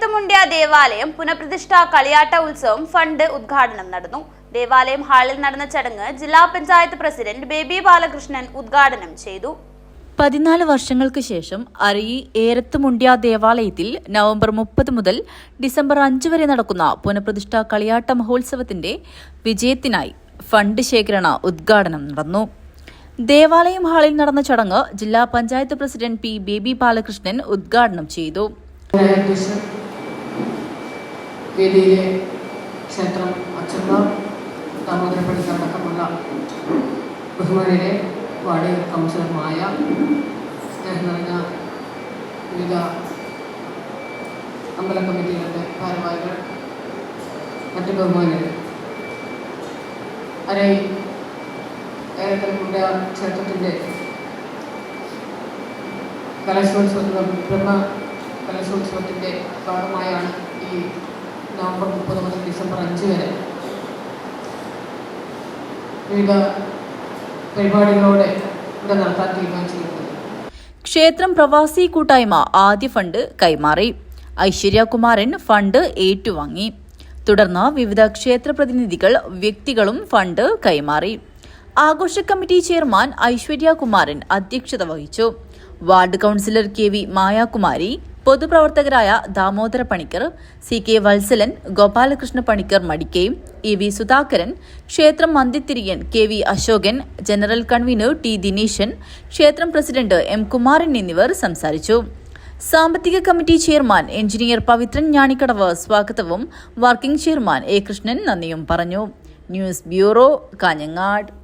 ഏരത്തുമുണ്ട്യ ദേവാലയം പുനഃപ്രതിഷ്ഠ കളിയാട്ട ഉത്സവം ഫണ്ട് ഉദ്ഘാടനം നടന്നു. ദേവാലയം ഹാളിൽ നടന്ന ചടങ്ങ് ജില്ലാ പഞ്ചായത്ത് പ്രസിഡന്റ് ബേബി ബാലകൃഷ്ണൻ ഉദ്ഘാടനം ചെയ്തു. പതിനാല് വർഷങ്ങൾക്ക് ശേഷം അരയി ഏരത്തുമുണ്ട്യ ദേവാലയത്തിൽ നവംബർ മുപ്പത് മുതൽ ഡിസംബർ അഞ്ച് വരെ നടക്കുന്ന പുനഃപ്രതിഷ്ഠ കളിയാട്ട മഹോത്സവത്തിന്റെ വിജയത്തിനായി ഫണ്ട് ശേഖരണ ഉദ്ഘാടനം നടന്നു. ദേവാലയം ഹാളിൽ നടന്ന ചടങ്ങ് ജില്ലാ പഞ്ചായത്ത് പ്രസിഡന്റ് പി ബേബി ബാലകൃഷ്ണൻ ഉദ്ഘാടനം ചെയ്തു. വേദിയിലെ ക്ഷേത്രം അച്ഛന്മാർ ദാമോദര പണിക്കടക്കമുള്ള ബഹുമാനിലെ വാർഡ് കൗൺസിലർമായ സ്നേഹം നിറഞ്ഞ വിവിധ അമ്പല കമ്മിറ്റികളുടെ ഭാരവാഹികൾ മറ്റ് ബഹുമാനികൾ. അരെ ഏറെക്കുണ്ട ക്ഷേത്രത്തിന്റെ കലോത്സവോത്സവ ബ്രഹ്മ കലോത്സവോത്സവത്തിന്റെ ഭാഗമായാണ് ഈ നവംബർ മുപ്പത് മുതൽ ഡിസംബർ അഞ്ച് വരെ. വിവിധ പരിപാടികളോടെ ഇവിടെ നടത്താൻ തീരുമാനിച്ചിരിക്കുന്നത് ക്ഷേത്രം പ്രവാസി കൂട്ടായ്മ ആദ്യ ഫണ്ട് കൈമാറി. ഐശ്വര്യകുമാരൻ ഫണ്ട് ഏറ്റുവാങ്ങി. തുടർന്ന് വിവിധ ക്ഷേത്ര പ്രതിനിധികൾ വ്യക്തികളും ഫണ്ട് കൈമാറി. ആഘോഷ കമ്മിറ്റി ചെയർമാൻ ഐശ്വര്യകുമാരൻ അധ്യക്ഷത വഹിച്ചു. Ward councillor K V Mayakumari പൊതുപ്രവർത്തകരായ Damodara Panicker C K Valsalan Gopalakrishna Panicker മടിക്കയും ഇ വി സുധാകരൻ ക്ഷേത്രം മന്ദിത്തിരിയൻ K V Ashokan general convener T Dineshan ക്ഷേത്രം പ്രസിഡന്റ് എം കുമാരൻ എന്നിവർ സംസാരിച്ചു. സാമ്പത്തിക committee chairman engineer Pavithran Njanikkadavu സ്വാഗതവും വർക്കിംഗ് ചെയർമാൻ എ കൃഷ്ണൻ നന്ദിയും പറഞ്ഞു. News bureau Kanhangad.